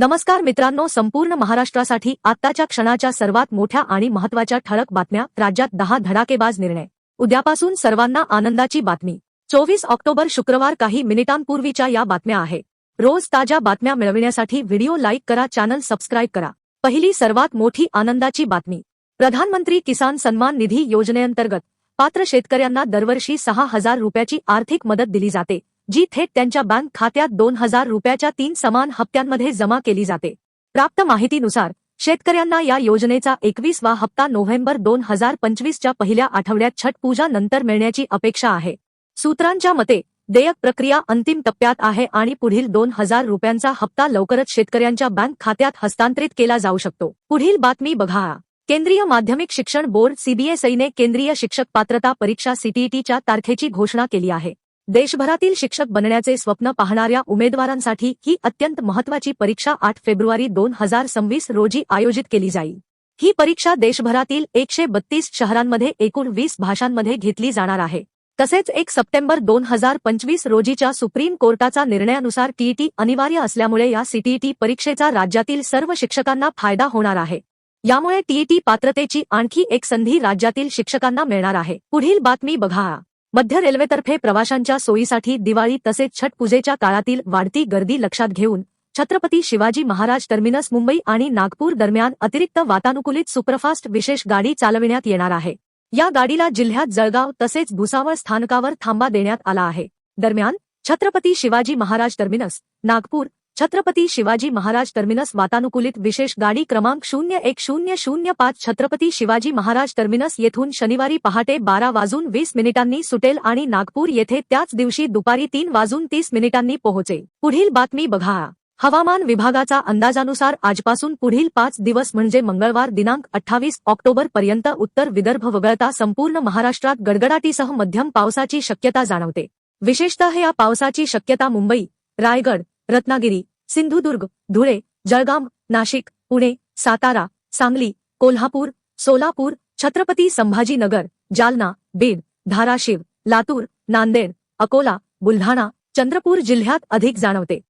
नमस्कार मित्रांनो संपूर्ण महाराष्ट्रासाठी आत्ताच्या क्षणाच्या सर्वात मोठ्या आणि महत्त्वाच्या ठळक बातम्या राज्यात दहा धडाकेबाज निर्णय. उद्यापासून सर्वांना आनंदाची बातमी. चोवीस ऑक्टोबर शुक्रवार काही मिनिटांपूर्वीच्या या बातम्या आहे. रोज ताज्या बातम्या मिळविण्यासाठी व्हिडिओ लाईक करा चॅनल सबस्क्राईब करा. पहिली सर्वात मोठी आनंदाची बातमी. प्रधानमंत्री किसान सन्मान निधी योजनेअंतर्गत पात्र शेतकऱ्यांना दरवर्षी सहा हजार रुपयाची आर्थिक मदत दिली जाते. जी थेट त्यांच्या बँक खात्यात दोन हजार रुपयाच्या तीन समान हप्त्यांमध्ये जमा केली जाते. प्राप्त माहितीनुसार शेतकऱ्यांना या योजनेचा एकवीसवा हप्ता नोव्हेंबर दोन हजार पंचवीसच्या पहिल्या आठवड्यात छठ पूजा नंतर मिळण्याची अपेक्षा आहे. सूत्रांच्या मते देयक प्रक्रिया अंतिम टप्प्यात आहे आणि पुढील दोन हजार रुपयांचा हप्ता लवकरच शेतकऱ्यांच्या बँक खात्यात हस्तांतरित केला जाऊ शकतो. पुढील बातमी बघा. केंद्रीय माध्यमिक शिक्षण बोर्ड सीबीएसईने केंद्रीय शिक्षक पात्रता परीक्षा सीटीईटीच्या तारखेची घोषणा केली आहे. देशभरातील शिक्षक बनण्याचे स्वप्न पाहणाऱ्या उमेदवारांसाठी ही अत्यंत महत्वाची परीक्षा आठ फेब्रुवारी दोन हजार सव्वीस रोजी आयोजित केली जाईल. ही परीक्षा देशभरातील एकशे बत्तीस शहरांमध्ये एकूण वीस भाषांमध्ये घेतली जाणार आहे. तसेच एक सप्टेंबर दोन हजार पंचवीस रोजीच्या सुप्रीम कोर्टाचा निर्णयानुसार टीईटी अनिवार्य असल्यामुळे या सीटीईटी परीक्षेचा राज्यातील सर्व शिक्षकांना फायदा होणार आहे. यामुळे टीईटी पात्रतेची आणखी एक संधी राज्यातील शिक्षकांना मिळणार आहे. पुढील बातमी बघा. मध्य रेल्वेतर्फे प्रवाशांच्या सोयीसाठी दिवाळी तसेच छठ पूजेच्या काळातील वाढती गर्दी लक्षात घेऊन छत्रपती शिवाजी महाराज टर्मिनस मुंबई आणि नागपूर दरम्यान अतिरिक्त वातानुकूलित सुपरफास्ट विशेष गाडी चालविण्यात येणार आहे. या गाडीला जिल्ह्यात जळगाव तसेच भुसावळ स्थानकावर थांबा देण्यात आला आहे. दरम्यान छत्रपती शिवाजी महाराज टर्मिनस नागपूर छत्रपती शिवाजी महाराज टर्मिनस वातानुकूलित विशेष गाडी क्रमांक शून्य एक शून्य शून्य पाच छत्रपती शिवाजी महाराज टर्मिनस येथून शनिवारी पहाटे बारा वाजून वीस मिनिटांनी सुटेल आणि नागपूर येथे त्याच दिवशी दुपारी तीन वाजून तीस मिनिटांनी पोहोचेल. पुढील बातमी बघा. हवामान विभागाचा अंदाजानुसार आजपासून पुढील पाच दिवस म्हणजे मंगळवार दिनांक अठ्ठावीस ऑक्टोबर पर्यंत उत्तर विदर्भ वगळता संपूर्ण महाराष्ट्रात गडगडाटीसह मध्यम पावसाची शक्यता जाणवते. विशेषतः या पावसाची शक्यता मुंबई रायगड रत्नागिरी सिंधुदुर्ग धुळे जळगाव नाशिक पुणे सातारा सांगली कोल्हापूर सोलापूर छत्रपती संभाजीनगर जालना बीड धाराशिव लातूर नांदेड अकोला बुलढाणा चंद्रपूर जिल्ह्यात अधिक जाणवते.